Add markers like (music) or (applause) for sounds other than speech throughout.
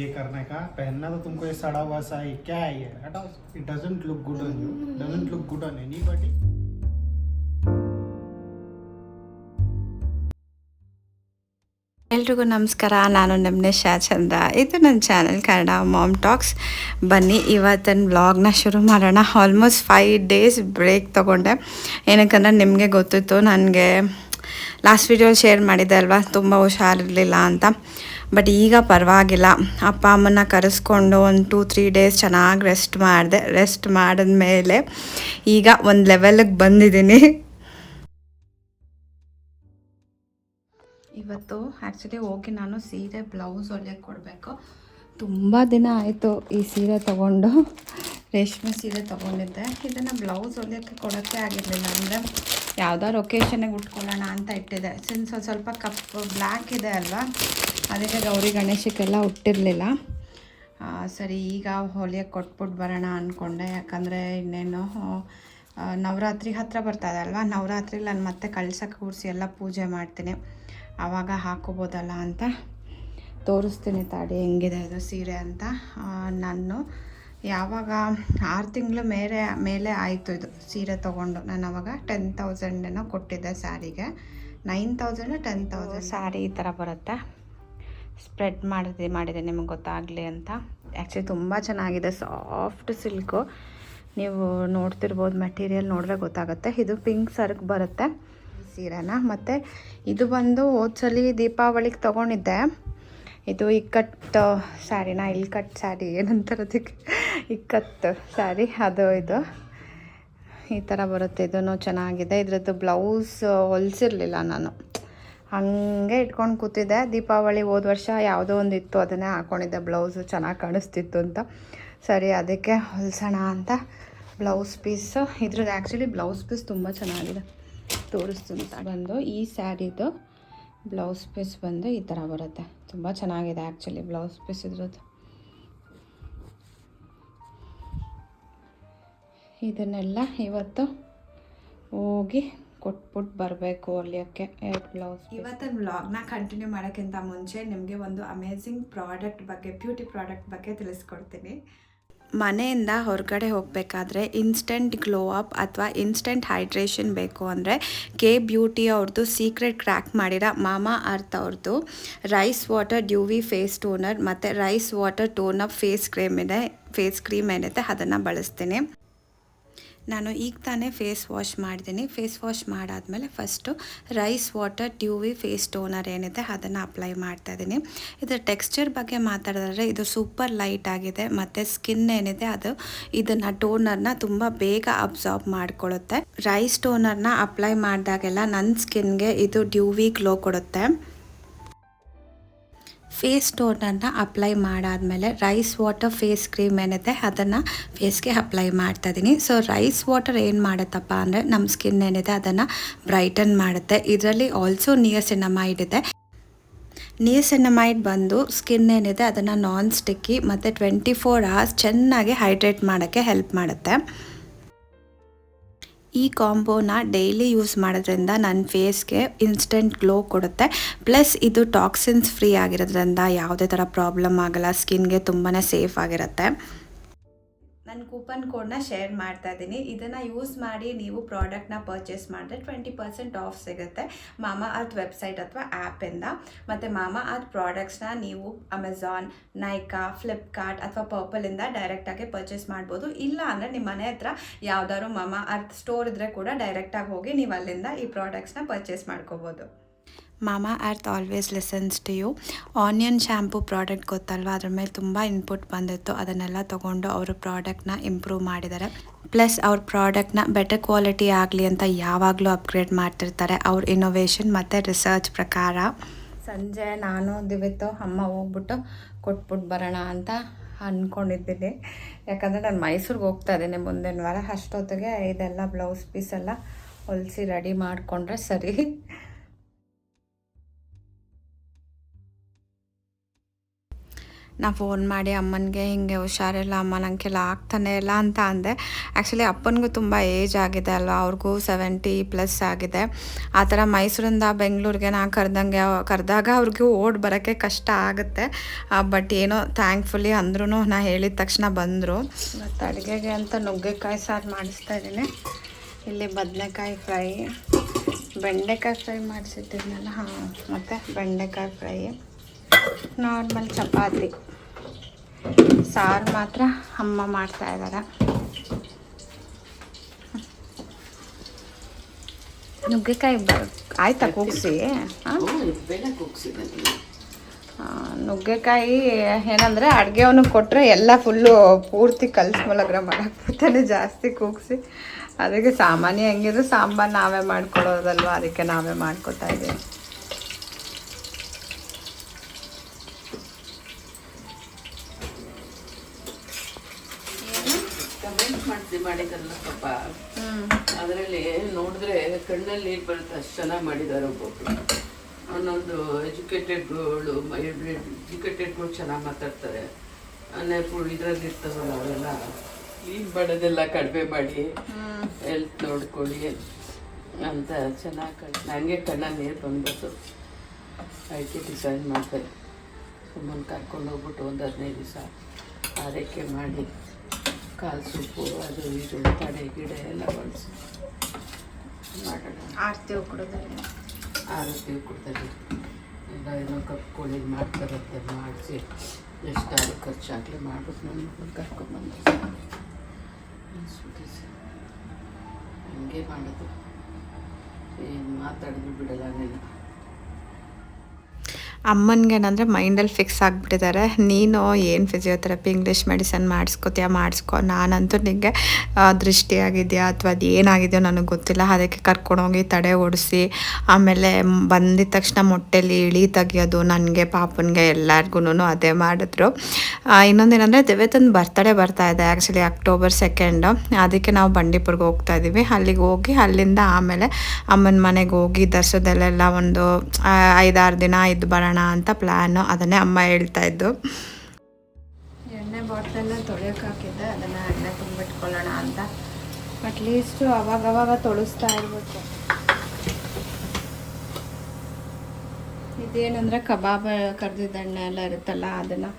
ये करने का पहनना तो तुमको ये सड़ा हुआ सा है क्या है ये हटाओ it doesn't look good on you doesn't look good on anybody ಎಲ್ರಿಗೂ ನಮಸ್ಕಾರ ನಾನು ನಮ್ಮನೆ ಚಂದ್ರ ಇದು ನನ್ನ ಚಾನಲ್ ಕನ್ನಡ ಮಾಮ್ ಟಾಕ್ಸ್ ಬನ್ನಿ ಇವತ್ತಿನ ವ್ಲಾಗ್ನ ಶುರು ಮಾಡೋಣ ಆಲ್ಮೋಸ್ಟ್ ಫೈವ್ ಡೇಸ್ ಬ್ರೇಕ್ ತೊಗೊಂಡೆ ಏನಕ್ಕಂದ್ರೆ ನಿಮಗೆ ಗೊತ್ತಿತ್ತು ನನಗೆ ಲಾಸ್ಟ್ ವಿಡಿಯೋ ಶೇರ್ ಮಾಡಿದ್ದೆ ಅಲ್ವಾ ತುಂಬ ಹುಷಾರಿರಲಿಲ್ಲ ಅಂತ ಬಟ್ ಈಗ ಪರವಾಗಿಲ್ಲ. ಅಪ್ಪ ಅಮ್ಮನ ಕರೆಸ್ಕೊಂಡು ಒಂದು ಟೂ ತ್ರೀ ಡೇಸ್ ಚೆನ್ನಾಗಿ ರೆಸ್ಟ್ ಮಾಡಿದೆ. ರೆಸ್ಟ್ ಮಾಡಿದ ಮೇಲೆ ಈಗ ಒಂದು ಲೆವೆಲ್ಗೆ ಬಂದಿದ್ದೀನಿ. ಇವತ್ತು ಆ್ಯಕ್ಚುಲಿ ಹೋಗಿ ನಾನು ಸೀರೆ ಬ್ಲೌಸ್ ಒಳ್ಳೆ ಕೊಡಬೇಕು. ತುಂಬ ದಿನ ಆಯಿತು ಈ ಸೀರೆ ತಗೊಂಡು. ರೇಷ್ಮೆ ಸೀರೆ ತೊಗೊಂಡಿದ್ದೆ. ಇದನ್ನು ಬ್ಲೌಸ್ ಹೊಲಿಯೋಕ್ಕೆ ಕೊಡೋಕ್ಕೆ ಆಗಿರಲಿಲ್ಲ ಅಂದರೆ ಯಾವ್ದಾರು ಲೊಕೇಶನ್ಗೆ ಉಟ್ಕೊಳ್ಳೋಣ ಅಂತ ಇಟ್ಟಿದೆ. ಸಿನ್ಸ್ ಒಂದು ಸ್ವಲ್ಪ ಕಪ್ ಬ್ಲ್ಯಾಕ್ ಇದೆ ಅಲ್ವಾ? ಅದಕ್ಕೆ ಗೌರಿ ಗಣೇಶಕ್ಕೆಲ್ಲ ಉಟ್ಟಿರಲಿಲ್ಲ. ಸರಿ, ಈಗ ಹೊಲಿಯಕ್ಕೆ ಕೊಟ್ಬಿಟ್ಟು ಬರೋಣ ಅಂದ್ಕೊಂಡೆ ಯಾಕಂದರೆ ಇನ್ನೇನು ನವರಾತ್ರಿ ಹತ್ತಿರ ಬರ್ತಾ ಇದೆ ಅಲ್ವಾ? ನವರಾತ್ರಿಲಿ ನಾನು ಮತ್ತೆ ಕಳ್ಸಕ್ಕೆ ಕೂರಿಸಿ ಎಲ್ಲ ಪೂಜೆ ಮಾಡ್ತೀನಿ. ಆವಾಗ ಹಾಕೋಬೋದಲ್ಲ ಅಂತ ತೋರಿಸ್ತೀನಿ ತಾಡಿ ಹೆಂಗಿದೆ ಇದು ಸೀರೆ ಅಂತ. ನಾನು ಯಾವಾಗ ಆರು ತಿಂಗಳು ಮೇಲೆ ಮೇಲೆ ಆಯಿತು ಇದು ಸೀರೆ ತೊಗೊಂಡು. ನಾನು ಅವಾಗ ಟೆನ್ ತೌಸಂಡೇನೋ ಕೊಟ್ಟಿದ್ದೆ ಸ್ಯಾರಿಗೆ. Nine thousand ten thousand sari ಈ ಥರ ಬರುತ್ತೆ. ಸ್ಪ್ರೆಡ್ ಮಾಡಿದೆ ಮಾಡಿದೆ. ನಿಮಗೆ ಗೊತ್ತಾಗಲಿ ಅಂತ. ಆ್ಯಕ್ಚುಲಿ ತುಂಬ ಚೆನ್ನಾಗಿದೆ. ಸಾಫ್ಟ್ ಸಿಲ್ಕು ನೀವು ನೋಡ್ತಿರ್ಬೋದು ಮೆಟೀರಿಯಲ್ ನೋಡಿದ್ರೆ ಗೊತ್ತಾಗುತ್ತೆ. ಇದು ಪಿಂಕ್ ಸರ್ಕ್ ಬರುತ್ತೆ ಸೀರೆನ. ಮತ್ತು ಇದು ಬಂದು ಹೋದ್ಸಲಿ ದೀಪಾವಳಿಗೆ ತೊಗೊಂಡಿದ್ದೆ. ಇದು ಇಕ್ಕಟ್ ಸ್ಯಾರಿನ ಇಲ್ಕಟ್ ಸ್ಯಾರಿ ಏನಂತಾರೆ ಅದಕ್ಕೆ ಇಕ್ಕತ್ ಸ್ಯಾರಿ, ಅದು ಇದು. ಈ ಥರ ಬರುತ್ತೆ, ಇದೂ ಚೆನ್ನಾಗಿದೆ. ಇದರದ್ದು ಬ್ಲೌಸ್ ಹೊಲಿಸಿರ್ಲಿಲ್ಲ ನಾನು. ಹಾಗೆ ಇಟ್ಕೊಂಡು ಕೂತಿದ್ದೆ. ದೀಪಾವಳಿ ಹೋದ ವರ್ಷ ಯಾವುದೋ ಒಂದು ಇತ್ತು, ಅದನ್ನೇ ಹಾಕ್ಕೊಂಡಿದ್ದೆ ಬ್ಲೌಸು ಚೆನ್ನಾಗಿ ಕಾಣಿಸ್ತಿತ್ತು ಅಂತ. ಸರಿ, ಅದಕ್ಕೆ ಹೊಲಿಸೋಣ ಅಂತ ಬ್ಲೌಸ್ ಪೀಸು ಇದ್ರದ್ದು ಆ್ಯಕ್ಚುಲಿ ಬ್ಲೌಸ್ ಪೀಸ್ ತುಂಬ ಚೆನ್ನಾಗಿದೆ. ತೋರಿಸ್ತು ಅಂತ ಬಂದು. ಈ ಸ್ಯಾರಿದು ಬ್ಲೌಸ್ ಪೀಸ್ ಬಂದು ಈ ಥರ ಬರುತ್ತೆ. ತುಂಬ ಚೆನ್ನಾಗಿದೆ ಆ್ಯಕ್ಚುಲಿ ಬ್ಲೌಸ್ ಪೀಸ್ ಇದ್ರದ್ದು. ಇದನ್ನೆಲ್ಲ ಇವತ್ತು ಹೋಗಿ ಕೊಟ್ಬಿಟ್ಟು ಬರಬೇಕು ಹೊಲಿಯೋಕ್ಕೆ ಬ್ಲೌಸ್ ಇವತ್ತಿನ ವ್ಲಾಗ್ನ ಕಂಟಿನ್ಯೂ ಮಾಡೋಕ್ಕಿಂತ ಮುಂಚೆ ನಿಮಗೆ ಒಂದು ಅಮೇಝಿಂಗ್ ಪ್ರಾಡಕ್ಟ್ ಬಗ್ಗೆ ಬ್ಯೂಟಿ ಪ್ರಾಡಕ್ಟ್ ಬಗ್ಗೆ ತಿಳಿಸ್ಕೊಡ್ತೀನಿ. ಮನೆಯಿಂದ ಹೊರಗಡೆ ಹೋಗಬೇಕಾದ್ರೆ ಇನ್ಸ್ಟೆಂಟ್ ಗ್ಲೋ ಅಪ್ ಅಥವಾ ಇನ್ಸ್ಟೆಂಟ್ ಹೈಡ್ರೇಷನ್ ಬೇಕು ಅಂದರೆ ಕೆ ಬ್ಯೂಟಿ ಅವ್ರದ್ದು ಸೀಕ್ರೆಟ್ ಕ್ರ್ಯಾಕ್ ಮಾಡಿರೋ ಮಾಮಾ ಅರ್ಥ್ ಅವ್ರದ್ದು rice water dewy face toner ಮತ್ತು rice water tone up face cream ಇದೆ ಫೇಸ್ ಕ್ರೀಮ್ ಏನಿದೆ ಅದನ್ನು ಬಳಸ್ತೀನಿ. ನಾನು ಈಗ ತಾನೇ ಫೇಸ್ ವಾಶ್ ಮಾಡಿದ್ದೀನಿ. ಫೇಸ್ ವಾಶ್ ಮಾಡಾದಮೇಲೆ first rice, water dewy face toner ಏನಿದೆ ಅದನ್ನು ಅಪ್ಲೈ ಮಾಡ್ತಾ ಇದ್ದೀನಿ. ಇದರ ಟೆಕ್ಸ್ಚರ್ ಬಗ್ಗೆ ಮಾತಾಡಿದ್ರೆ ಇದು ಸೂಪರ್ ಲೈಟ್ ಆಗಿದೆ. ಮತ್ತು ಸ್ಕಿನ್ ಏನಿದೆ ಅದು ಇದನ್ನು ಟೋನರ್ನ ತುಂಬ ಬೇಗ ಅಬ್ಸಾರ್ಬ್ ಮಾಡಿಕೊಳ್ಳುತ್ತೆ ರೈಸ್ ಟೋನರ್ನ ಅಪ್ಲೈ ಮಾಡಿದಾಗೆಲ್ಲ ನನ್ನ ಸ್ಕಿನ್ಗೆ ಇದು ಡ್ಯೂವಿ ಗ್ಲೋ ಕೊಡುತ್ತೆ. ಫೇಸ್ ಟೋನನ್ನು ಅಪ್ಲೈ ಮಾಡಾದಮೇಲೆ ರೈಸ್ ವಾಟರ್ ಫೇಸ್ ಕ್ರೀಮ್ ಏನಿದೆ ಅದನ್ನು ಫೇಸ್ಗೆ ಅಪ್ಲೈ ಮಾಡ್ತಾ ಇದ್ದೀನಿ ಸೊ ರೈಸ್ ವಾಟರ್ ಏನು ಮಾಡುತ್ತಪ್ಪ ಅಂದರೆ ನಮ್ಮ ಸ್ಕಿನ್ ಏನಿದೆ ಅದನ್ನು ಬ್ರೈಟನ್ ಮಾಡುತ್ತೆ. ಇದರಲ್ಲಿ ಆಲ್ಸೋ ನಿಯಸಿನಮೈಡ್ ಇದೆ. ನಿಯಸಿನಮೈಡ್ ಬಂದು ಸ್ಕಿನ್ ಏನಿದೆ ಅದನ್ನು ನಾನ್ ಸ್ಟಿಕ್ಕಿ ಮತ್ತು ಟ್ವೆಂಟಿ ಫೋರ್ ಅವರ್ಸ್ ಚೆನ್ನಾಗಿ ಹೈಡ್ರೇಟ್ ಮಾಡೋಕ್ಕೆ ಹೆಲ್ಪ್ ಮಾಡುತ್ತೆ. ಈ ಕಾಂಬೋನ ಡೈಲಿ ಯೂಸ್ ಮಾಡೋದ್ರಿಂದ ನನ್ನ ಫೇಸ್ಗೆ ಇನ್ಸ್ಟೆಂಟ್ ಗ್ಲೋ ಕೊಡುತ್ತೆ. ಪ್ಲಸ್ ಇದು ಟಾಕ್ಸಿನ್ಸ್ ಫ್ರೀ ಆಗಿರೋದ್ರಿಂದ ಯಾವುದೇ ಥರ ಪ್ರಾಬ್ಲಮ್ ಆಗಲ್ಲ. ಸ್ಕಿನ್ಗೆ ತುಂಬಾ ಸೇಫ್ ಆಗಿರುತ್ತೆ. ನನ್ನ ಕೂಪನ್ ಕೋಡ್ನ ಶೇರ್ ಮಾಡ್ತಾ ಇದ್ದೀನಿ. ಇದನ್ನು ಯೂಸ್ ಮಾಡಿ ನೀವು ಪ್ರಾಡಕ್ಟ್ನ ಪರ್ಚೇಸ್ ಮಾಡಿದ್ರೆ ಟ್ವೆಂಟಿ ಪರ್ಸೆಂಟ್ ಆಫ್ ಸಿಗುತ್ತೆ. ಮಾಮಾ ಅರ್ತ್ ವೆಬ್ಸೈಟ್ ಅಥವಾ ಆ್ಯಪಿಂದ ಮತ್ತು ಮಾಮಾ ಅರ್ತ್ ಪ್ರಾಡಕ್ಟ್ಸ್ನ ನೀವು ಅಮೆಝಾನ್ ನೈಕಾ, ಫ್ಲಿಪ್ಕಾರ್ಟ್ ಅಥವಾ ಪರ್ಪಲಿಂದ ಡೈರೆಕ್ಟಾಗಿ ಪರ್ಚೇಸ್ ಮಾಡ್ಬೋದು. ಇಲ್ಲ ಅಂದರೆ ನಿಮ್ಮ ಮನೆ ಹತ್ರ ಯಾವ್ದಾದ್ರು ಮಾಮಾ ಅರ್ತ್ ಸ್ಟೋರ್ ಇದ್ದರೆ ಕೂಡ ಡೈರೆಕ್ಟಾಗಿ ಹೋಗಿ ನೀವು ಅಲ್ಲಿಂದ ಈ ಪ್ರಾಡಕ್ಟ್ಸ್ನ ಪರ್ಚೇಸ್ ಮಾಡ್ಕೋಬೋದು. Mamaearth always listens to you. Onion shampoo product ಗೊತ್ತಲ್ವ? ಅದ್ರ ಮೇಲೆ ತುಂಬ ಇನ್ಪುಟ್ ಬಂದಿತ್ತು. ಅದನ್ನೆಲ್ಲ ತೊಗೊಂಡು ಅವರು ಪ್ರಾಡಕ್ಟ್ನ ಇಂಪ್ರೂವ್ ಮಾಡಿದ್ದಾರೆ ಪ್ಲಸ್ ಅವ್ರ ಪ್ರಾಡಕ್ಟ್ನ ಬೆಟರ್ ಕ್ವಾಲಿಟಿ ಆಗಲಿ ಅಂತ ಯಾವಾಗಲೂ ಅಪ್ಗ್ರೇಡ್ ಮಾಡ್ತಿರ್ತಾರೆ. ಅವ್ರ ಇನೋವೇಷನ್ ಮತ್ತು ರಿಸರ್ಚ್ ಪ್ರಕಾರ. ಸಂಜೆ ನಾನು ದಿವಿತ್ತು ಅಮ್ಮ ಹೋಗ್ಬಿಟ್ಟು ಕೊಟ್ಬಿಟ್ಟು ಬರೋಣ ಅಂತ ಅಂದ್ಕೊಂಡಿದ್ದೀನಿ ಯಾಕಂದರೆ ನಾನು ಮೈಸೂರಿಗೆ ಹೋಗ್ತಾ ಇದ್ದೀನಿ ಮುಂದಿನ ವಾರ. ಅಷ್ಟೊತ್ತಿಗೆ ಇದೆಲ್ಲ ಬ್ಲೌಸ್ ಪೀಸ್ ಎಲ್ಲ ಹೊಲಿಸಿ ರೆಡಿ ಮಾಡಿಕೊಂಡ್ರೆ ಸರಿ. ನಾ ಫೋನ್ ಮಾಡಿ ಅಮ್ಮನಿಗೆ ಹಿಂಗೆ ಹುಷಾರಿಲ್ಲ, ಅಮ್ಮ ನನಗೆಲ್ಲ ಆಗ್ತಾನೆ ಇಲ್ಲ ಅಂತ ಅಂದೆ. ಆ್ಯಕ್ಚುಲಿ ಅಪ್ಪನಿಗೂ ತುಂಬ ಏಜ್ ಆಗಿದೆ ಅಲ್ವಾ, ಅವ್ರಿಗೂ ಸೆವೆಂಟಿ ಪ್ಲಸ್ ಆಗಿದೆ. ಆ ಥರ ಮೈಸೂರಿಂದ ಬೆಂಗಳೂರಿಗೆ ನಾ ಕರೆದಂಗೆ, ಕರೆದಾಗ ಅವ್ರಿಗೂ ಓಡ್ ಬರೋಕ್ಕೆ ಕಷ್ಟ ಆಗುತ್ತೆ. ಬಟ್ ಏನೋ ಥ್ಯಾಂಕ್ಫುಲಿ ಅಂದ್ರೂ ನಾ ಹೇಳಿದ ತಕ್ಷಣ ಬಂದರು. ಮತ್ತು ಅಡುಗೆಗೆ ಅಂತ ನುಗ್ಗೆಕಾಯಿ ಸಾರು ಮಾಡಿಸ್ತಾ ಇದ್ದೀನಿ. ಇಲ್ಲಿ ಬದನೆಕಾಯಿ ಫ್ರೈ, ಬೆಂಡೆಕಾಯಿ ಫ್ರೈ ಮಾಡಿಸಿದ್ದೀನಲ್ಲ, ಹಾಂ, ಮತ್ತು ಬೆಂಡೆಕಾಯಿ ಫ್ರೈ ನಾರ್ಮಲ್ ಚಪಾತಿ. ಸಾರು ಮಾತ್ರ ಅಮ್ಮ ಮಾಡ್ತಾ ಇದ್ದಾರೆ ನುಗ್ಗೆಕಾಯಿ ಆಯ್ತಾ ಕೂಗಿಸಿ? ನುಗ್ಗೆಕಾಯಿ ಏನಂದರೆ ಅಡುಗೆವನಿಗೆ ಕೊಟ್ಟರೆ ಎಲ್ಲ ಫುಲ್ಲು ಪೂರ್ತಿ ಕಲ್ಸ್ ಮೂಲಗ್ರ ಮಾಡಾಕ್ಬಿಡ್ತಾನೆ ಜಾಸ್ತಿ ಕೂಗಿಸಿ. ಅದಕ್ಕೆ ಸಾಮಾನ್ಯ ಹೆಂಗಿದ್ರು ಸಾಂಬಾರು ನಾವೇ ಮಾಡ್ಕೊಳ್ಳೋದಲ್ವ ಅದಕ್ಕೆ ನಾವೇ ಮಾಡ್ಕೊತಾ ಇದ್ದೀವಿ. ಕಮೆಂಟ್ ಮಾಡ್ತೀವಿ ಮಾಡಿದಾರಲ್ಲ ಪಾಪ. ಹ್ಞೂ ಅದರಲ್ಲಿ ನೋಡಿದ್ರೆ ಕಣ್ಣಲ್ಲಿ ನೀರು ಬರುತ್ತೆ ಅಷ್ಟು ಚೆನ್ನಾಗಿ ಮಾಡಿದ್ದಾರೆ ಒಬ್ಬೊಬ್ರು. ಅವನೊಂದು ಎಜುಕೇಟೆಡ್ಗಳು ಎಜುಕೇಟೆಡ್ಗಳು ಚೆನ್ನಾಗಿ ಮಾತಾಡ್ತಾರೆ. ನೆಪು ಇದರಲ್ಲಿ ಇರ್ತಾವಲ್ಲ ಅವೆಲ್ಲ ಕ್ಲೀನ್ ಮಾಡೋದೆಲ್ಲ ಕಡಿಮೆ ಮಾಡಿ ಹೆಲ್ತ್ ನೋಡ್ಕೊಳ್ಳಿ ಅಂತ ಚೆನ್ನಾಗಿ ನನಗೆ ಕಣ್ಣಲ್ಲಿ ನೀರು ಬಂದ್ಬಿಟ್ಟು ಅದಕ್ಕೆ ಡಿಸೈನ್ ಮಾಡಿದೆ. ಸುಮ್ಮನೆ ಕರ್ಕೊಂಡು ಹೋಗ್ಬಿಟ್ಟು ಒಂದು ಹದಿನೈದು ದಿವಸ ಆರೈಕೆ ಮಾಡಿ. ಕಾಲು ಸೊಪ್ಪು ಅದು ಇದು ತಡೆ ಗಿಡ ಎಲ್ಲ ಬಳಸಿ ಮಾಡೋಣ. ಆರ್ತಿ ಕೊಡ್ತಾರೆ. ಎಲ್ಲ ಏನೋ ಕಪ್ ಕೋಳಿ ಮಾಡ್ತಾರಂತೆ ಮಾಡಿಸಿ ಎಷ್ಟಾದ್ರು ಖರ್ಚಾಗಲಿ ಮಾಡ್ಬಿಟ್ಟು ನನ್ನ ಮಗನ ಕರ್ಕೊಂಬಂದು ಹಂಗೆ ಮಾಡೋದು. ಏನು ಮಾತಾಡಿದ್ರು ಬಿಡಲ್ಲ ನೀನು. ಅಮ್ಮನಿಗೆ ಏನಂದರೆ ಮೈಂಡಲ್ಲಿ ಫಿಕ್ಸ್ ಆಗಿಬಿಟ್ಟಿದ್ದಾರೆ ನೀನು ಏನು ಫಿಸಿಯೋಥೆರಪಿ ಇಂಗ್ಲೀಷ್ ಮೆಡಿಸನ್ ಮಾಡಿಸ್ಕೋತೀಯ, ಮಾಡಿಸ್ಕೊ. ನಾನಂತೂ ನಿಮಗೆ ದೃಷ್ಟಿಯಾಗಿದೆಯಾ ಅಥವಾ ಅದು ಏನಾಗಿದೆಯೋ ನನಗೆ ಗೊತ್ತಿಲ್ಲ. ಅದಕ್ಕೆ ಕರ್ಕೊಂಡೋಗಿ ತಡೆ ಓಡಿಸಿ, ಆಮೇಲೆ ಬಂದಿದ ತಕ್ಷಣ ಮೊಟ್ಟೆಲಿ ಇಳಿ ತೆಗಿಯೋದು, ನನಗೆ, ಪಾಪನಿಗೆ ಎಲ್ಲರಿಗೂ ಅದೇ ಮಾಡಿದ್ರು. ಇನ್ನೊಂದೇನಂದರೆ ದಿವ್ಯತನ ಬರ್ತಡೇ ಬರ್ತಾ ಇದೆ ಆ್ಯಕ್ಚುಲಿ ಅಕ್ಟೋಬರ್ ಸೆಕೆಂಡು ಅದಕ್ಕೆ ನಾವು ಬಂಡೀಪುರ್ಗೆ ಹೋಗ್ತಾ ಇದ್ದೀವಿ ಅಲ್ಲಿಗೆ ಹೋಗಿ, ಅಲ್ಲಿಂದ ಆಮೇಲೆ ಅಮ್ಮನ ಮನೆಗೆ ಹೋಗಿ, ದರ್ಶನದಲ್ಲೆಲ್ಲ ಒಂದು ಐದಾರು ದಿನ ಇದು ಬರೋಣ ಅಂತ ಪ್ಲ್ಯಾನು ಅದನ್ನೇ ಅಮ್ಮ ಹೇಳ್ತಾ ಇದ್ದು. ಎಣ್ಣೆ ಬಾಟ್ಲನ್ನು ತೊಳೆಯೋಕೆ ಹಾಕಿದ್ದೆ, ಅದನ್ನು ಎಣ್ಣೆ ತುಂಬಿಟ್ಕೊಳ್ಳೋಣ ಅಂತ. ಅಟ್ಲೀಸ್ಟು ಅವಾಗವಾಗ ತೊಳಸ್ತಾ ಇರ್ಬೇಕು. ಇದೇನಂದ್ರೆ ಕಬಾಬ್ ಕರ್ದಿದ್ದ ಎಣ್ಣೆ ಎಲ್ಲ ಇರುತ್ತಲ್ಲ, ಅದನ್ನು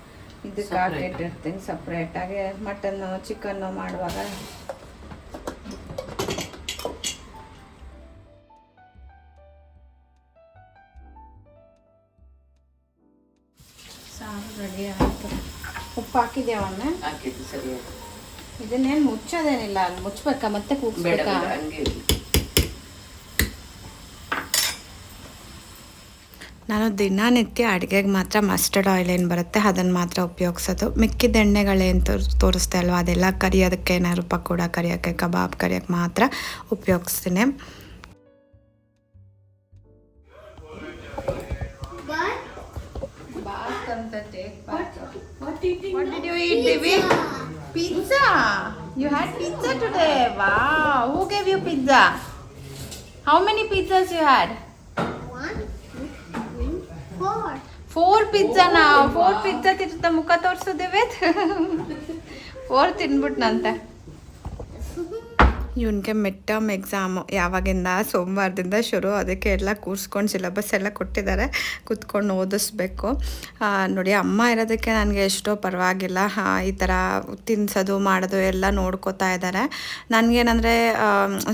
ಇದಕ್ಕೆ. ಹಾಕಿಟ್ಟಿರ್ತೀನಿ ಸಪ್ರೇಟಾಗಿ ಮಟನ್ನು ಚಿಕನ್ನು ಮಾಡುವಾಗ ಉಪ್ಪು ಹಾಕಿದ್ಯಾ ಒಮ್ಮೆ ಹಾಕಿದ್ದು ಸರಿಯಾಗಿ. ಇದನ್ನೇನು ಮುಚ್ಚೋದೇನಿಲ್ಲ ಅಲ್ಲಿ ಮುಚ್ಚಬೇಕಾ ಮತ್ತೆ ಬೇಡ ಕೂಗ್ಸ್ಬೇಕಾ? ಬೇಡ ಹಂಗೆ ಇರ್ಲಿ. ನಾನು ದಿನನಿತ್ಯ ಅಡುಗೆಗೆ ಮಾತ್ರ ಮಸ್ಟರ್ಡ್ ಆಯಿಲ್ ಏನು ಬರುತ್ತೆ ಅದನ್ನು ಮಾತ್ರ ಉಪಯೋಗಿಸೋದು. ಮಿಕ್ಕಿದ ಎಣ್ಣೆಗಳೇನು ತೋರ್ ತೋರಿಸ್ತೆ ಅಲ್ವಾ? ಅದೆಲ್ಲ ಕರಿಯೋದಕ್ಕೆ ಏನಾದ್ರು ಪಕೋಡ ಕರಿಯೋಕ್ಕೆ ಕಬಾಬ್ ಕರಿಯೋಕ್ಕೆ ಮಾತ್ರ ಉಪಯೋಗಿಸ್ತೀನಿ. What did you eat, baby? Pizza. You had pizza today. Wow. Who gave you pizza? How many pizzas you had? Four pizza ನಾವು ಫೋರ್ ಪಿಜ್ಜಾ ತಿಂತ ಮುಖ ತೋರಿಸೋದೇವೆ ಫೋರ್ ತಿನ್ಬಿಟ್ನಂತೆ ಇವನಿಗೆ ಮಿಡ್ ಟರ್ಮ್ ಎಕ್ಸಾಮು ಯಾವಾಗಿಂದ ಸೋಮವಾರದಿಂದ ಶುರು, ಅದಕ್ಕೆ ಎಲ್ಲ ಕೂರಿಸ್ಕೊಂಡು ಸಿಲೆಬಸ್ ಎಲ್ಲ ಕೊಟ್ಟಿದ್ದಾರೆ ಕೂತ್ಕೊಂಡು ಓದಿಸ್ಬೇಕು. ನೋಡಿ ಅಮ್ಮ ಇರೋದಕ್ಕೆ ನನಗೆ ಎಷ್ಟೋ ಪರವಾಗಿಲ್ಲ. ಈ ಥರ ತಿನ್ಸೋದು, ಮಾಡೋದು ಎಲ್ಲ ನೋಡ್ಕೋತಾ ಇದ್ದಾರೆ ನನಗೇನಂದರೆ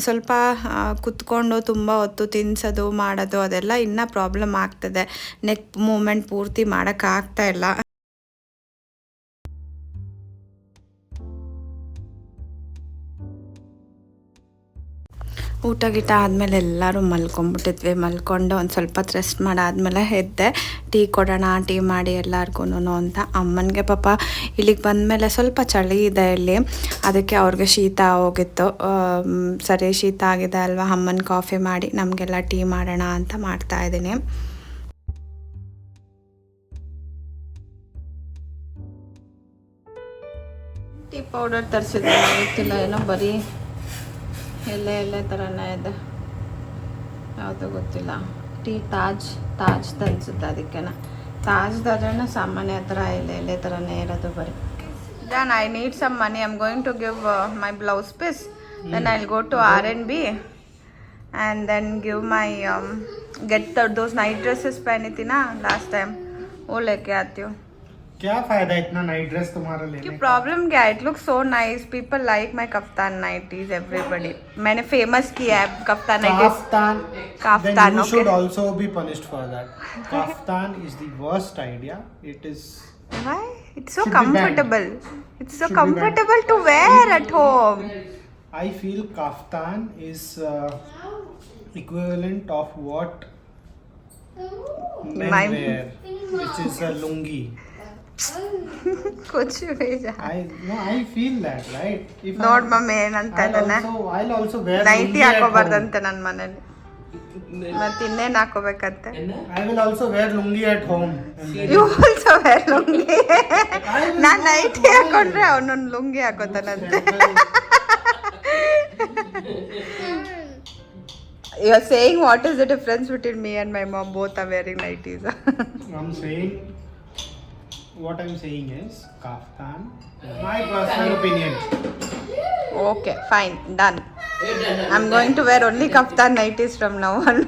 ಸ್ವಲ್ಪ ಕುತ್ಕೊಂಡು ತುಂಬ ಹೊತ್ತು ತಿನ್ಸೋದು, ಮಾಡೋದು ಅದೆಲ್ಲ ಇನ್ನೂ ಪ್ರಾಬ್ಲಮ್ ಆಗ್ತದೆ. ನೆಕ್ ಮೂಮೆಂಟ್ ಪೂರ್ತಿ ಮಾಡೋಕ್ಕಾಗ್ತಾ ಇಲ್ಲ. ಊಟ ಗೀಟ ಆದಮೇಲೆ ಎಲ್ಲರೂ ಮಲ್ಕೊಂಡ್ಬಿಟ್ಟಿದ್ವಿ ಮಲ್ಕೊಂಡು ಒಂದು ಸ್ವಲ್ಪ ಹೊತ್ತು ರೆಸ್ಟ್ ಮಾಡಾದ್ಮೇಲೆ ಎದ್ದೆ. ಟೀ ಕೊಡೋಣ, ಟೀ ಮಾಡಿ ಎಲ್ಲರಿಗೂ ಅಂತ. ಅಮ್ಮನಿಗೆ ಪಾಪ ಇಲ್ಲಿಗೆ ಬಂದಮೇಲೆ ಸ್ವಲ್ಪ ಚಳಿ ಇದೆ ಇಲ್ಲಿ. ಅದಕ್ಕೆ ಅವ್ರಿಗೆ ಶೀತ ಹೋಗಿತ್ತು. ಸರಿ ಶೀತ ಆಗಿದೆ ಅಲ್ವಾ? ಅಮ್ಮನ ಕಾಫಿ ಮಾಡಿ ನಮಗೆಲ್ಲ ಟೀ ಮಾಡೋಣ ಅಂತ ಮಾಡ್ತಾ ಇದ್ದೀನಿ. ಟೀ ಪೌಡರ್ ತರಿಸಿದ್ರೆ ಏನೋ ಬರೀ ಎಲ್ಲ ಎಲ್ಲ ಥರನೇ ಇದೆ. ಯಾವುದು ಗೊತ್ತಿಲ್ಲ. ಟೀ ತಾಜ್ ತಾಜ್ ತನ್ಸುತ್ತೆ ಅದಕ್ಕೆನ. ತಾಜ್ ದಾದ್ರನ ಸಾಮಾನ್ಯ ಥರ ಎಲ್ಲ ಎಲ್ಲೇ ಥರನೇ ಇರೋದು ಬರೀ. Then I need some money I'm going to give my blouse piece then I go to R N B and then give my get those night dresses ಪೆನಿತೀನಾ last time ಓಲೇಕೆ ಆತೀವಿ क्या फ़ायदा इतना नाइट ड्रेस तुम्हारा लेने का problem क्या है? It look so nice people like my kaftan nighties everybody मैंने फ़ेमस किया है kaftan nighties kaftan kaftan you should also be punished for that kaftan is the worst idea it is why it's so comfortable it's so comfortable to wear at home I feel kaftan is equivalent of what men wear which is a lungi. (laughs) ಕುಚ್ ಬೇಜ I no, I feel that right. If ನೋಡ್ mummy ಏನಂತ ಅದನ್ನ I'll also wear nighty lungi at home. ಹಾಕೋಬಾರ್ದಂತೆ ನನ್ನ ಮನೇಲಿ. ಮತ್ತೆ ಇನ್ನೇನ್ ಹಾಕೋಬೇಕಂತೆ I will also wear lungi at home. You also wear lungi. (laughs) Non nighty ಹಾಕೊಂಡ್ರೆ ಅವನೊಂದು lungi ಹಾಕೋತಾನಂತೆ. You are saying what is the difference between me and my mom both are wearing nighties I'm saying what I'm saying is kaftan. My personal opinion. Okay, fine, done. I'm going to wear only kaftan nighties from now on.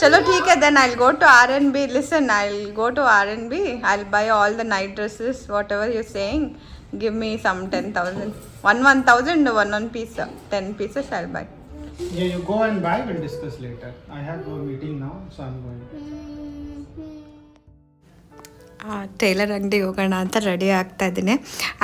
Chalo, ठीक है then I'll go to RNB. Listen, I'll go to RNB. I'll buy all the night dresses. Whatever you're saying, give me some 10,000. One 1,000, one one piece. 10 pieces I'll buy. Yeah, you go and buy, we'll discuss later. I have a meeting now, so I'm going. Tailor ಅಂಗಡಿ ಹೋಗೋಣ ಅಂತ ready ಆಗ್ತಾ ಇದ್ದೀನಿ.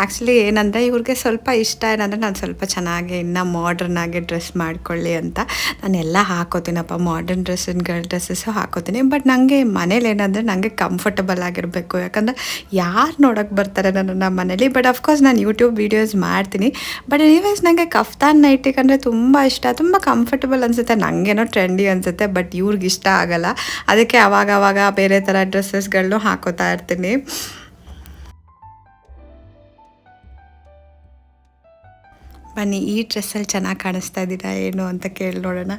Actually ಏನಂದರೆ ಇವ್ರಿಗೆ ಸ್ವಲ್ಪ ಇಷ್ಟ ಏನಂದರೆ ನಾನು ಸ್ವಲ್ಪ ಚೆನ್ನಾಗಿ ಇನ್ನೂ ಮಾಡ್ರನ್ ಆಗಿ ಡ್ರೆಸ್ ಮಾಡ್ಕೊಳ್ಳಿ ಅಂತ. ನಾನು ಎಲ್ಲ ಹಾಕೋತೀನಪ್ಪ ಮಾಡರ್ನ್ ಡ್ರೆಸ್ ಗರ್ಲ್ ಡ್ರೆಸ್ಸಸ್ಸು ಹಾಕೋತೀನಿ. ಬಟ್ ನನಗೆ ಮನೇಲಿ ಏನಂದರೆ ನನಗೆ ಕಂಫರ್ಟಬಲ್ ಆಗಿರಬೇಕು. ಯಾಕಂದರೆ ಯಾರು ನೋಡೋಕ್ಕೆ ಬರ್ತಾರೆ ನನ್ನ ಮನೇಲಿ? ಬಟ್ ಅಫ್ಕೋರ್ಸ್ ನಾನು ಯೂಟ್ಯೂಬ್ ವೀಡಿಯೋಸ್ ಮಾಡ್ತೀನಿ. ಬಟ್ ಎನಿವೇಸ್ ನನಗೆ ಕಫ್ತಾನ್ ನೈಟಿಗೆ ಅಂದರೆ ತುಂಬ ಇಷ್ಟ. ತುಂಬ ಕಂಫರ್ಟಬಲ್ ಅನಿಸುತ್ತೆ. ನನಗೇನೋ ಟ್ರೆಂಡಿ ಅನಿಸುತ್ತೆ ಬಟ್ ಇವ್ರಿಗೆ ಇಷ್ಟ ಆಗಲ್ಲ. ಅದಕ್ಕೆ ಅವಾಗ ಅವಾಗ ಬೇರೆ ಥರ ಡ್ರೆಸ್ಸಸ್ಗಳನ್ನೂ ಹಾಕೋತಾ ಇರ್ತೀನಿ ಬನ್ನಿ ಈ ಡ್ರೆಸ್ಸಲ್ಲಿ ಚೆನ್ನಾಗಿ ಕಾಣಿಸ್ತಾ ಇದ್ದೀರಾ ಏನು ಅಂತ ಕೇಳಿ ನೋಡೋಣ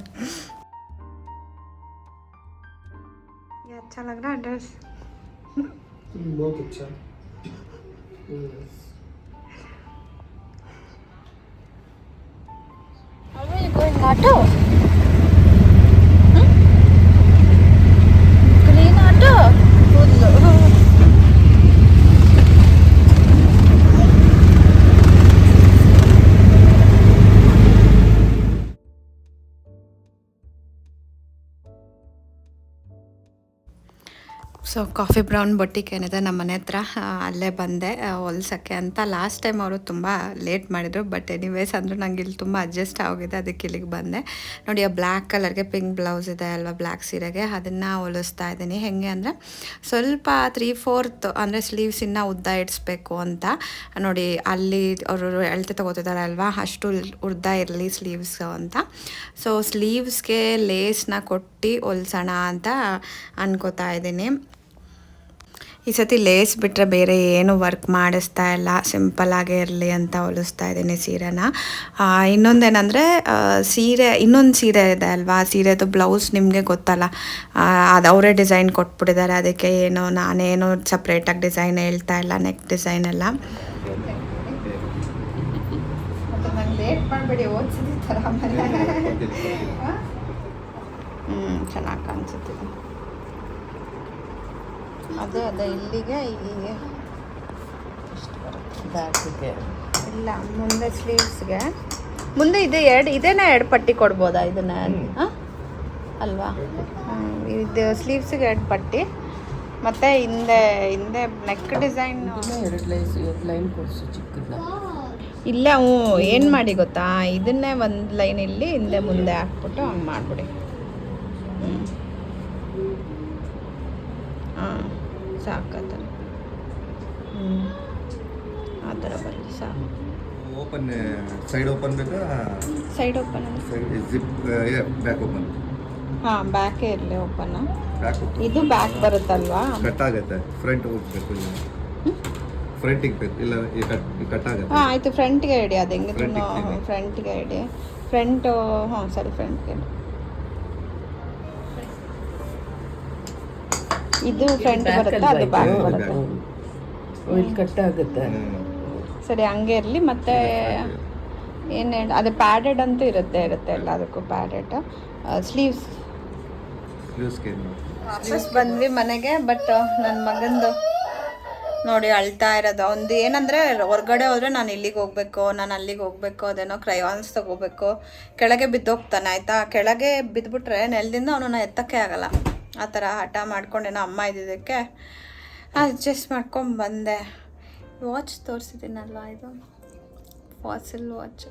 अच्छा लग रहा है ड्रेस बहुत अच्छा Are you going auto? So coffee brown ಬೊಟ್ಟಿಗೆ ಏನಿದೆ ನಮ್ಮ ಮನೆ ಹತ್ರ. ಅಲ್ಲೇ ಬಂದೆ. ಹೊಲ್ಸೋಕ್ಕೆ ಅಂತ ಲಾಸ್ಟ್ ಟೈಮ್ ಅವರು ತುಂಬ ಲೇಟ್ ಮಾಡಿದರು. ಬಟ್ ಎನಿವೇಸ್ ಅಂದರೂ ನಂಗೆ ಇಲ್ಲಿ ತುಂಬ ಅಡ್ಜಸ್ಟ್ ಆಗಿದೆ ಅದಕ್ಕೆ ಇಲ್ಲಿಗೆ ಬಂದೆ. ನೋಡಿ, ಆ ಬ್ಲ್ಯಾಕ್ ಕಲರ್ಗೆ ಪಿಂಕ್ ಬ್ಲೌಸ್ ಇದೆ ಅಲ್ವಾ ಬ್ಲ್ಯಾಕ್ ಸೀರೆಗೆ. ಅದನ್ನು ಹೊಲಿಸ್ತಾ ಇದ್ದೀನಿ. ಹೆಂಗೆ ಅಂದರೆ ಸ್ವಲ್ಪ ತ್ರೀ ಫೋರ್ತ್ ಅಂದರೆ ಸ್ಲೀವ್ಸ್ ಇನ್ನೂ ಉದ್ದ ಇಡಿಸ್ಬೇಕು ಅಂತ. ನೋಡಿ, ಅಲ್ಲಿ ಅವರು ಎಳ್ತೆ ತೊಗೋತಿದ್ದಾರೆ ಅಲ್ವಾ, ಅಷ್ಟು ಉದ್ದ ಇರಲಿ ಸ್ಲೀವ್ಸ್ ಅಂತ. ಸೊ ಸ್ಲೀವ್ಸ್ಗೆ ಲೇಸ್ನ ಕೊಟ್ಟು ಹೊಲ್ಸೋಣ ಅಂತ ಅನ್ಕೋತಾ ಇದ್ದೀನಿ. ಈ ಸತಿ ಲೇಸ್ ಬಿಟ್ಟರೆ ಬೇರೆ ಏನು ವರ್ಕ್ ಮಾಡಿಸ್ತಾ ಇಲ್ಲ. ಸಿಂಪಲ್ಲಾಗೇ ಇರಲಿ ಅಂತ ಹೊಲಿಸ್ತಾ ಇದ್ದೀನಿ ಸೀರೆನ. ಇನ್ನೊಂದೇನಂದರೆ ಇನ್ನೊಂದೇನೆಂದರೆ ಸೀರೆ ಇನ್ನೊಂದು ಸೀರೆ ಇದೆ ಅಲ್ವಾ? ಸೀರೆದು ಬ್ಲೌಸ್ ನಿಮಗೆ ಗೊತ್ತಲ್ಲ. ಅದು ಅವರೇ ಡಿಸೈನ್ ಕೊಟ್ಬಿಟ್ಟಿದ್ದಾರೆ. ಅದಕ್ಕೆ ಏನು ನಾನೇನು ಸಪ್ರೇಟಾಗಿ ಡಿಸೈನ್ ಹೇಳ್ತಾ ಇಲ್ಲ ನೆಕ್ ಡಿಸೈನ್ ಎಲ್ಲ. ಹ್ಞೂ ಚೆನ್ನಾಗಿ ಕಾಣಿಸುತ್ತೆ. ಅದೇ ಅದೇ ಇಲ್ಲಿಗೆ ಇಲ್ಲಿಗೆ. ಎಷ್ಟು ಬರುತ್ತೆ. ಬ್ಯಾಕಿಗೆ ಇಲ್ಲ ಮುಂದೆ ಸ್ಲೀವ್ಸ್ಗೆ ಮುಂದೆ ಇದೆ ಎರಡು ಇದೇನ ಎರಡು ಪಟ್ಟಿ ಕೊಡ್ಬೋದಾ ಇದನ್ನ? ಹಾಂ? ಅಲ್ವಾ? ಇದು ಸ್ಲೀವ್ಸಿಗೆ ಎರಡು ಪಟ್ಟಿ. ಮತ್ತು ಹಿಂದೆ ಹಿಂದೆ ನೆಕ್ ಡಿಸೈನ್ ಎರಡು ಲೈನ್ ಕೊಡಿಸು ಇಲ್ಲೇ ಹ್ಞೂ ಏನು ಮಾಡಿ ಗೊತ್ತಾ? ಇದನ್ನೇ ಒಂದು ಲೈನ್ ಇಲ್ಲಿ ಹಿಂದೆ ಮುಂದೆ ಹಾಕ್ಬಿಟ್ಟು ಹಂಗೆ ಮಾಡಿಬಿಡಿ ಹ್ಞೂ ಹಾಂ ಸಾಕು ಆ ಥರ ಹ್ಞೂ ಆ ಥರ ಬರಲಿ ಸಾಕು ಓಪನ್ ಸೈಡ್ ಓಪನ್ ಬೇಕಾ side open zip back open ಹಾಂ ಬ್ಯಾಕೇ ಇರಲಿ ಓಪನ್ ಬ್ಯಾಕ್ ಇದು ಬ್ಯಾಕ್ ಬರುತ್ತಲ್ವಾ? ಕಟ್ ಆಗುತ್ತೆ. ಫ್ರಂಟ್ ಹೋಗ್ಬೇಕು ಫ್ರಂಟಿಗೆ ಬೇಕು ಇಲ್ಲ ಈ ಕಟ್ ಈ ಕಟ್ ಆಗುತ್ತೆ. ಹಾಂ ಆಯಿತು. ಫ್ರಂಟ್ಗೆ ಇಡಿ ಅದು ಹೆಂಗಿದ್ರು. ಫ್ರಂಟ್ಗೆ ಇಡಿ ಫ್ರಂಟು ಹಾಂ ಸರಿ ಫ್ರಂಟ್ಗೆ ಇಡಿ ಇದು ಫ್ರಂಟ್ ಬರುತ್ತೆ? ಅದು ಬ್ಯಾಕ್ ಬರುತ್ತೆ? ಇಲ್ಲಿ ಕಟ್ ಆಗುತ್ತೆ. ಸರಿ ಹಂಗೆ ಇರಲಿ. ಮತ್ತೆ ಏನು ಅದು ಪ್ಯಾಡೆಡ್ ಅಂತೂ ಇರುತ್ತೆ ಇರುತ್ತೆ ಎಲ್ಲದಕ್ಕೂ ಪ್ಯಾಡೆಡ್ ಸ್ಲೀವ್ಸ್ ವಾಪಸ್ ಬಂದ್ವಿ ಮನೆಗೆ ಬಟ್ ನನ್ನ ಮಗಂದು ನೋಡಿ ಅಳ್ತಾ ಇರೋದು. ಒಂದು ಏನಂದರೆ ಹೊರಗಡೆ ಹೋದರೆ ನಾನು ಇಲ್ಲಿಗೆ ಹೋಗ್ಬೇಕು ನಾನು ಅಲ್ಲಿಗೆ ಹೋಗ್ಬೇಕು ಅದೇನೋ ಕ್ರಯಾನ್ಸ್ ತಗೋಬೇಕು. ಕೆಳಗೆ ಬಿದ್ದೋಗ್ತಾನೆ ಆಯಿತಾ? ಕೆಳಗೆ ಬಿದ್ದುಬಿಟ್ರೆ ನೆಲದಿಂದ ಅವನನ್ನ ಎತ್ತಕ್ಕೆ ಆಗಲ್ಲ. ಆ ಥರ ಹಠ ಮಾಡ್ಕೊಂಡೇನೋ ಅಮ್ಮ ಇದ್ದಿದ್ದಕ್ಕೆ ಅಡ್ಜಸ್ಟ್ ಮಾಡ್ಕೊಂಡು ಬಂದೆ. ವಾಚ್ ತೋರಿಸಿದ್ದೀನಲ್ವ ಇದು? ಫಾಸಿಲ್ ವಾಚ್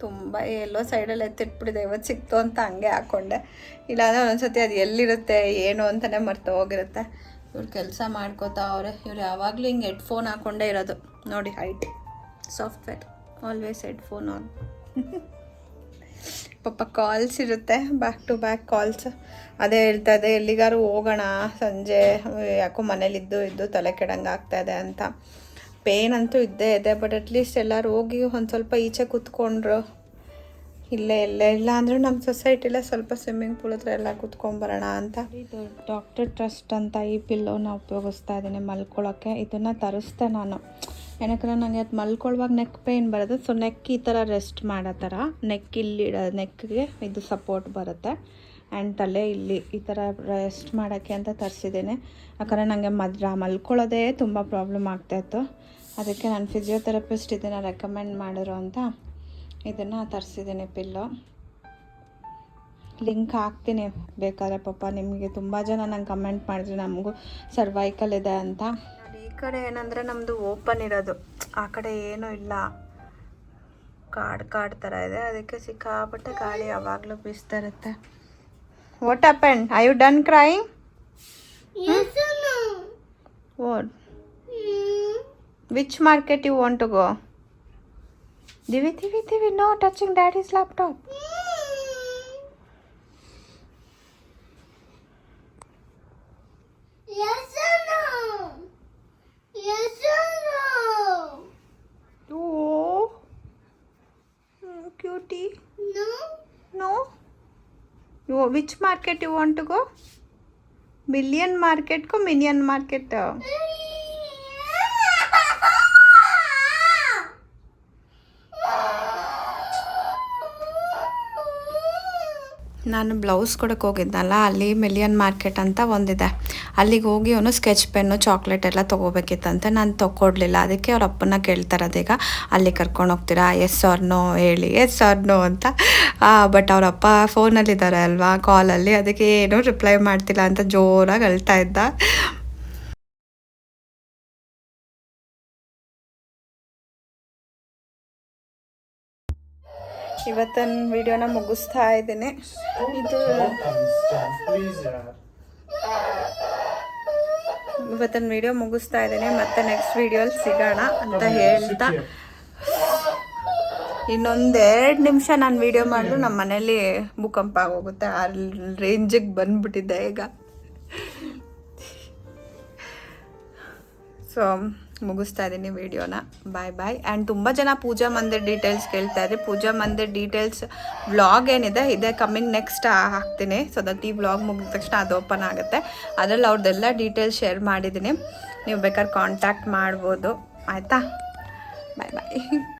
ತುಂಬ ಎಲ್ಲೋ ಸೈಡಲ್ಲಿ ಎತ್ತಿಟ್ಬಿಟ್ಟಿದೆ. ಇವತ್ತು ಸಿಕ್ತು ಅಂತ ಹಂಗೆ ಹಾಕ್ಕೊಂಡೆ ಇಲ್ಲಾಂದ್ರೆ ಒಂದೊಂದ್ಸತಿ ಅದು ಎಲ್ಲಿರುತ್ತೆ, ಏನು ಅಂತಲೇ ಮರ್ತು ಹೋಗಿರುತ್ತೆ. ಇವ್ರು ಕೆಲಸ ಮಾಡ್ಕೋತಾ ಅವ್ರೆ. ಇವ್ರು ಯಾವಾಗಲೂ ಹಿಂಗೆ ಹೆಡ್ಫೋನ್ ಹಾಕ್ಕೊಂಡೇ ಇರೋದು. ನೋಡಿ height software always headphone on ಪಾಪ ಕಾಲ್ಸ್ ಇರುತ್ತೆ ಬ್ಯಾಕ್ ಟು ಬ್ಯಾಕ್ ಕಾಲ್ಸ್ ಅದೇ ಹೇಳ್ತಾ ಇದೆ ಎಲ್ಲಿಗಾರು ಹೋಗೋಣ, ಸಂಜೆ, ಯಾಕೋ ಮನೇಲಿದ್ದು ಇದ್ದು ತಲೆ ಕೆಡಂಗೆ ಆಗ್ತಾಯಿದೆ ಅಂತ. ಪೇನ್ ಅಂತೂ ಇದ್ದೇ ಇದೆ ಬಟ್ ಅಟ್ಲೀಸ್ಟ್ ಎಲ್ಲರೂ ಹೋಗಿ ಒಂದು ಸ್ವಲ್ಪ ಈಚೆ ಕೂತ್ಕೊಂಡ್ರು. ಇಲ್ಲೇ ಇಲ್ಲೇ, ಇಲ್ಲ ಅಂದರೆ ನಮ್ಮ ಸೊಸೈಟಿಲೇ ಸ್ವಲ್ಪ ಸ್ವಿಮ್ಮಿಂಗ್ ಪೂಲ್ ಹತ್ರ ಎಲ್ಲ ಕೂತ್ಕೊಂಬರೋಣ ಅಂತ. ಡಾಕ್ಟರ್ ಟ್ರಸ್ಟ್ ಅಂತ ಈ ಪಿಲ್ಲೋನ ಉಪಯೋಗಿಸ್ತಾ ಇದ್ದೀನಿ ಮಲ್ಕೊಳ್ಳೋಕ್ಕೆ ಇದನ್ನು ತರಿಸ್ದೆ ನಾನು. ಏನಕ್ಕಂದ್ರೆ ನನಗೆ ಅದು ಮಲ್ಕೊಳ್ಳುವಾಗ ನೆಕ್ ಪೇಯ್ನ್ ಬರುತ್ತೆ. ಸೊ ನೆಕ್ ಈ ಥರ ರೆಸ್ಟ್ ಮಾಡೋ ಥರ ನೆಕ್ ಇಲ್ಲಿ ನೆಕ್ಗೆ ಇದು ಸಪೋರ್ಟ್ ಬರುತ್ತೆ. ಆ್ಯಂಡ್ ತಲೆ ಇಲ್ಲಿ ಈ ಥರ ರೆಸ್ಟ್ ಮಾಡೋಕ್ಕೆ ಅಂತ ತರಿಸಿದ್ದೇನೆ. ಯಾಕಂದರೆ ನನಗೆ ಮದ್ರ ಮಲ್ಕೊಳ್ಳೋದೇ ತುಂಬ ಪ್ರಾಬ್ಲಮ್ ಆಗ್ತಾಯಿತ್ತು ಅದಕ್ಕೆ ನಾನು ಫಿಸಿಯೋಥೆರಪಿಸ್ಟ್ ಇದನ್ನು ರೆಕಮೆಂಡ್ ಮಾಡಿರೋ ಅಂತ ಇದನ್ನು ತರಿಸಿದ್ದೀನಿ ಪಿಲ್ಲು ಲಿಂಕ್ ಹಾಕ್ತೀನಿ. ಬೇಕಾದ್ರೆ ಪಾಪ ನಿಮಗೆ ತುಂಬ ಜನ ನಂಗೆ ಕಮೆಂಟ್ ಮಾಡಿದ್ರು. ನಮಗೂ ಸರ್ವೈಕಲ್ ಇದೆ ಅಂತ. ಕಡೆ ಏನಂದರೆ ನಮ್ಮದು ಓಪನ್ ಇರೋದು. ಆ ಕಡೆ ಏನೂ ಇಲ್ಲ. ಕಾಡು ಕಾಡು ಥರ ಇದೆ. ಅದಕ್ಕೆ ಸಿಕ್ಕಾಪಟ್ಟೆ ಗಾಳಿ ಯಾವಾಗಲೂ ಬೀಸ್ತಾ ಇರುತ್ತೆ. What happen I you done crying which market you want to go Divi Divi Divi no touching daddy's laptop which market you want to go million మార్కెట్కు మినియన్ మార్కెట్. ನಾನು ಬ್ಲೌಸ್ ಕೊಡೋಕೆ ಹೋಗಿದ್ನಲ್ಲ ಅಲ್ಲಿ ಮಿಲಿಯನ್ ಮಾರ್ಕೆಟ್ ಅಂತ ಒಂದಿದೆ. ಅಲ್ಲಿಗೆ ಹೋಗಿ ಅವನು sketch pen chocolate ಎಲ್ಲ ತೊಗೋಬೇಕಿತ್ತಂತೆ ನಾನು ತೊಗೊಡ್ಲಿಲ್ಲ ಅದಕ್ಕೆ ಅವ್ರ ಅಪ್ಪನ ಕೇಳ್ತಾರೆ ಅದೀಗ, ಅಲ್ಲಿ ಕರ್ಕೊಂಡು ಹೋಗ್ತೀರಾ? ಎಸ್ ಆರ್ ನೋ ಹೇಳಿ. ಎಸ್ ಆರ್ ನೋ ಅಂತ. ಬಟ್ ಅವ್ರ ಅಪ್ಪ ಫೋನಲ್ಲಿದ್ದಾರೆ ಅಲ್ವಾ ಕಾಲಲ್ಲಿ ಅದಕ್ಕೆ ಏನೂ ರಿಪ್ಲೈ ಮಾಡ್ತಿಲ್ಲ ಅಂತ ಜೋರಾಗಿ ಅಳ್ತಾ ಇದ್ದ. ಇವತ್ತಿನ ವಿಡಿಯೋನ ಮುಗಿಸ್ತಾ ಇದ್ದೀನಿ. ಇದು ಪ್ಲೀಸ್ ವಿಡಿಯೋ ಮುಗಿಸ್ತಾ ಇದ್ದೀನಿ. ಮತ್ತೆ ನೆಕ್ಸ್ಟ್ ವಿಡಿಯೋಲಿ ಸಿಗೋಣ ಅಂತ ಹೇಳ್ತಾ. ಇನ್ನೊಂದೆರಡು ನಿಮಿಷ ನಾನು ವಿಡಿಯೋ ಮಾಡಿದ್ರು ನಮ್ಮ ಮನೇಲಿ ಭೂಕಂಪ ಆಗೋಗುತ್ತೆ ಆ ರೇಂಜಿಗೆ ಬಂದ್ಬಿಟ್ಟಿದ್ದೆ ಈಗ. ಸೊ ಮುಗಿಸ್ತಾ ಇದ್ದೀನಿ ವಿಡಿಯೋನ. ಬಾಯ್ ಬಾಯ್ ಆ್ಯಂಡ್ ತುಂಬ ಜನ ಪೂಜಾ ಮಂದಿರ್ ಡೀಟೇಲ್ಸ್ ಕೇಳ್ತಾ ಇದ್ರಿ, ಪೂಜಾ ಮಂದಿರ್ ಡೀಟೇಲ್ಸ್ ವ್ಲಾಗ್ ಏನಿದೆ, ಇದೆ ಕಮ್ಮಿಂಗ್ ನೆಕ್ಸ್ಟ್ ಹಾಕ್ತೀನಿ. ಸೊ ದಟ್ ಈ ವ್ಲಾಗ್ ಮುಗಿದ ತಕ್ಷಣ ಅದು ಓಪನ್ ಆಗುತ್ತೆ. ಅದರಲ್ಲಿ ಅವ್ರದ್ದೆಲ್ಲ ಡೀಟೇಲ್ಸ್ ಶೇರ್ ಮಾಡಿದ್ದೀನಿ. ನೀವು ಬೇಕಾದ್ರೆ ಕಾಂಟ್ಯಾಕ್ಟ್ ಮಾಡ್ಬೋದು. ಆಯಿತಾ? ಬಾಯ್ ಬಾಯ್